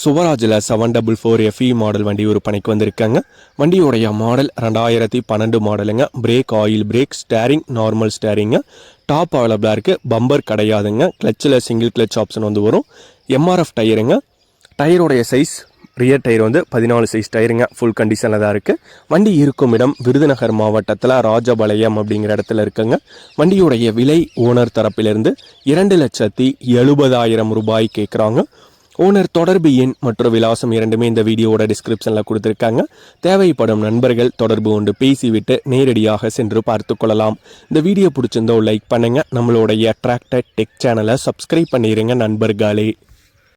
சுவராஜில் seven double four FE model வண்டி ஒரு பணிக்கு வந்திருக்காங்க. வண்டியோடைய மாடல் ரெண்டாயிரத்தி பன்னெண்டு மாடலுங்க brake oil brake steering normal ஸ்டேரிங்க top அவைலபிளாக இருக்குது பம்பர் கிடையாதுங்க. கிளச்சில் சிங்கிள் கிளச் ஆப்ஷன் வந்து வரும். எம்ஆர்எஃப் டயருங்க டயருடைய சைஸ் ரியர் டயர் வந்து பதினாலு சைஸ் டயருங்க ஃபுல் கண்டிஷனில் தான் இருக்குது வண்டி இருக்கும் இடம் விருதுநகர் மாவட்டத்தில் ராஜபாளையம் அப்படிங்கிற இடத்துல இருக்குங்க. வண்டியுடைய விலை ஓனர் தரப்பிலிருந்து இரண்டு லட்சத்தி எழுபதாயிரம் ரூபாய் கேட்குறாங்க ஓனர் தொடர்பு எண் மற்றும் விலாசம் இரண்டுமே இந்த வீடியோவோட டிஸ்கிரிப்ஷனில் கொடுத்துருக்காங்க. தேவைப்படும் நண்பர்கள் தொடர்பு கொண்டு பேசிவிட்டு நேரடியாக சென்று பார்த்து கொள்ளலாம். இந்த வீடியோ பிடிச்சிருந்தோ லைக் பண்ணுங்கள் நம்மளுடைய அட்ராக்டட் டெக் சேனலை சப்ஸ்கிரைப் பண்ணிடுங்க நண்பர்களே.